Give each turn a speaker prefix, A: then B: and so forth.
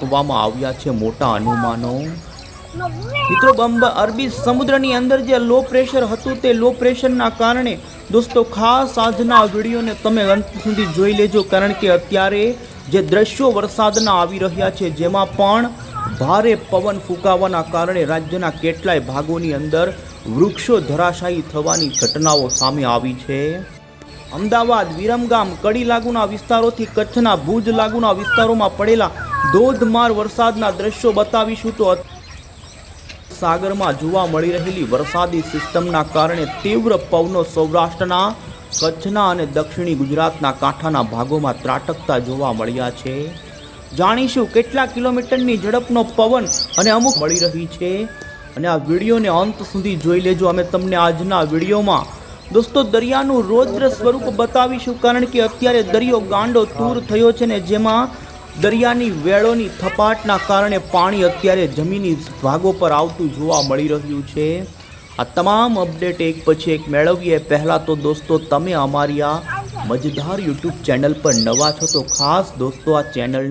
A: મૂકવામાં આવ્યા છે મોટા અનુમાનો. મિત્રો બંબ અરબી સમુદ્રની અંદર જે લો પ્રેશર હતું તે લો પ્રેશરના કારણે દોસ્તો ખાસ આજના વિડીયોને તમે અંત સુધી જોઈ લેજો કારણ કે અત્યારે જે દ્રશ્યો વરસાદના આવી રહ્યા છે જેમાં પણ ભારે પવન ફૂંકાવાના કારણે રાજ્યના કેટલાય ભાગોની અંદર વૃક્ષો ધરાશાયી થવાની ઘટનાઓ સામે આવી છે. અમદાવાદ વિરમગામ કડી લાગુના વિસ્તારોથી કચ્છના ભુજ લાગુના વિસ્તારોમાં પડેલા ધોધમાર વરસાદના દ્રશ્યો બતાવીશું તો સાગરમાં જોવા મળી રહેલી વરસાદી સિસ્ટમના કારણે તીવ્ર પવનો સૌરાષ્ટ્રના, કચ્છના અને દક્ષિણી ગુજરાતના કાંઠાના ભાગોમાં ત્રાટકતા જોવા મળ્યા છે. જાણીશું કેટલા કિલોમીટરની ઝડપનો પવન અને અમુક મળી રહી છે. અને આ વિડીયોને અંત સુધી જોઈ લેજો. અમે તમને આજના વિડીયોમાં દોસ્તો દરિયાનું રૌદ્ર સ્વરૂપ બતાવીશું, કારણ કે અત્યારે દરિયો ગાંડો તૂર થયો છે ને જેમાં દરિયાની વેળોની થપાટના કારણે પાણી અત્યારે જમીની ભાગો પર આવતું જોવા મળી રહ્યું છે. આ તમામ અપડેટ એક પછી એક મેળવીએ. પહેલાં તો દોસ્તો, તમે અમારી આ મજેદાર યુટ્યુબ ચેનલ પર નવા છો તો ખાસ દોસ્તો, આ ચેનલ